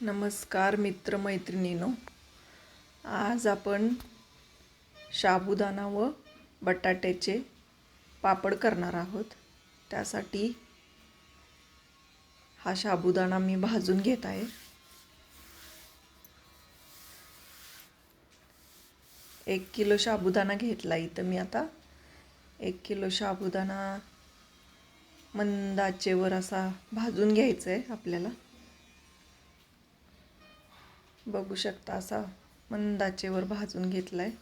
नमस्कार मित्रमैत्रिणीनो. आज आपण साबुदाणा व बटाट्याचे पापड करणार आहोत. त्यासाठी हा साबुदाणा मी भाजून घेत आहे. एक किलो साबुदाणा घेतला इथं मी आता. एक किलो साबुदाणा मंदाचेवर असा भाजून घ्यायचा आहे आपल्याला. बघू शकता असा मंदाचेवर भाजून घेतला आहे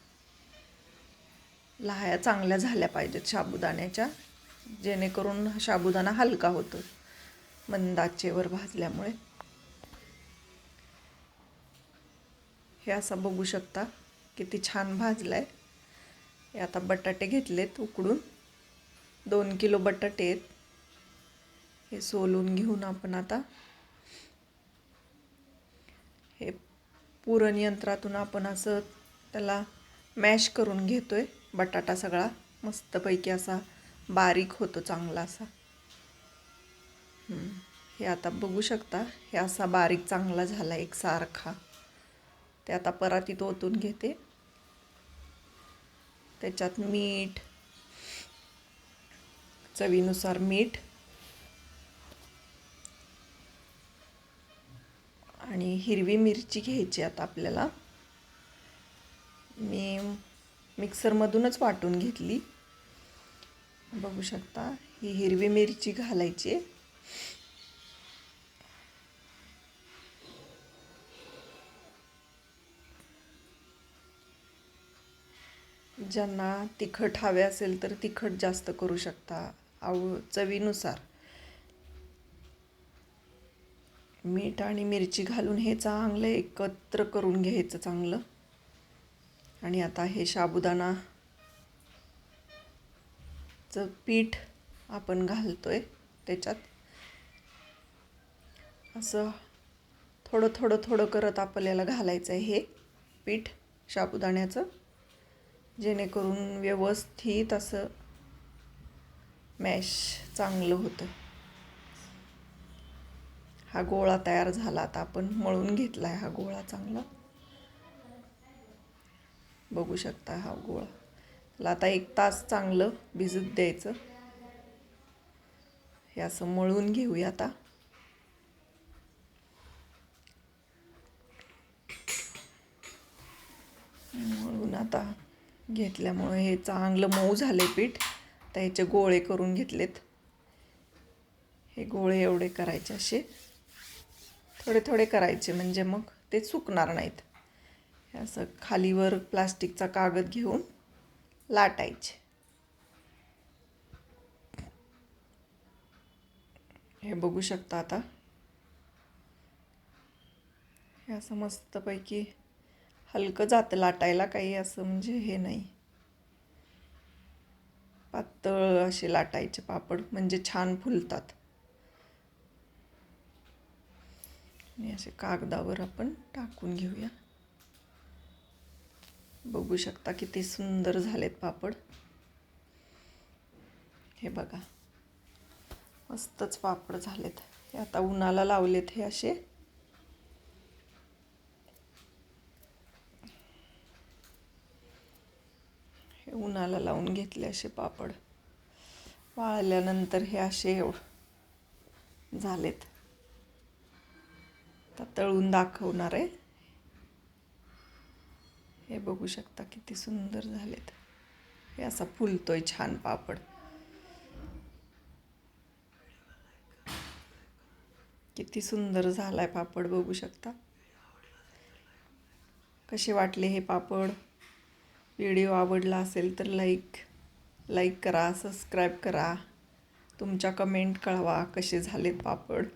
लाह्या चांगल्या झाल्या पाहिजेत साबुदाण्याच्या जेणेकरून साबुदाणा हलका होतो मंदाचेवर भाजल्यामुळे. हे असं बघू शकता किती छान भाजलं आहे हे आता बटाटे घेतलेत उकडून. दोन किलो बटाटे आहेत. हे सोलून घेऊन आपण आता हे पुरण यंत्रातून आपण असं त्याला मॅश करून घेतो आहे बटाटा सगळा मस्तपैकी असा बारीक होतो चांगला असा. हे आता बघू शकता हे असा बारीक चांगला झाला एकसारखा ते आता परातीत ओतून घेते. त्याच्यात मीठ चवीनुसार मीठ आणि हिरवी मिरची घ्यायची आता आपल्याला. मी मिक्सरमधूनच वाटून घेतली. बघू शकता ही हिरवी मिरची घालायची. ज्यांना तिखट हवे असेल तर तिखट जास्त करू शकता आव चवीनुसार. मीठ आणि मिरची घालून हे चांगलं एकत्र करून घ्यायचं चांगलं. आणि आता हे साबुदाणाचं पीठ आपण घालतोय त्याच्यात. असं थोडं थोडं थोडं करत आपल्याला घालायचं आहे हे पीठ साबुदाण्याचं जेणेकरून व्यवस्थित असं मॅश चांगलं होतं. हा गोळा तयार झाला आता आपण मळून घेतला आहे हा गोळा चांगला. बघू शकता हा गोळा. आता एक तास चांगलं भिजत द्यायचं. हे असं मळून घेऊया आता. मळून आता घेतल्यामुळे हे चांगलं मऊ झाले पीठ. तर ह्याचे गोळे करून घेतलेत. हे गोळे एवढे करायचे असे. थोडे थोडे करायचे म्हणजे मग ते सुकणार नाहीत. हे असं खालीवर प्लास्टिकचा कागद घेऊन लाटायचे. हे बघू शकता आता. हे असं मस्तपैकी हलकं जातं लाटायला काही असं म्हणजे हे नाही. पातळ असे लाटायचे पापड म्हणजे छान फुलतात. असे कागदावर आपण टाकून घेऊया. बघू शकता किती सुंदर झालेत पापड. हे बघा. मस्तच पापड झालेत. हे आता उन्हाला लावलेत हे असे. हे उन्हाला लावून घेतले असे पापड. वाळल्यानंतर हे असे झालेत. आता तळून दाखवणार आहे. हे बघू शकता किती सुंदर झालेत. हे असा फुलतोय छान पापड. किती सुंदर झालाय पापड बघू शकता. कसे वाटले हे पापड? व्हिडिओ आवडला असेल तर लाईक लाईक करा सबस्क्राईब करा. तुमच्या कमेंट कळवा कसे झालेत पापड.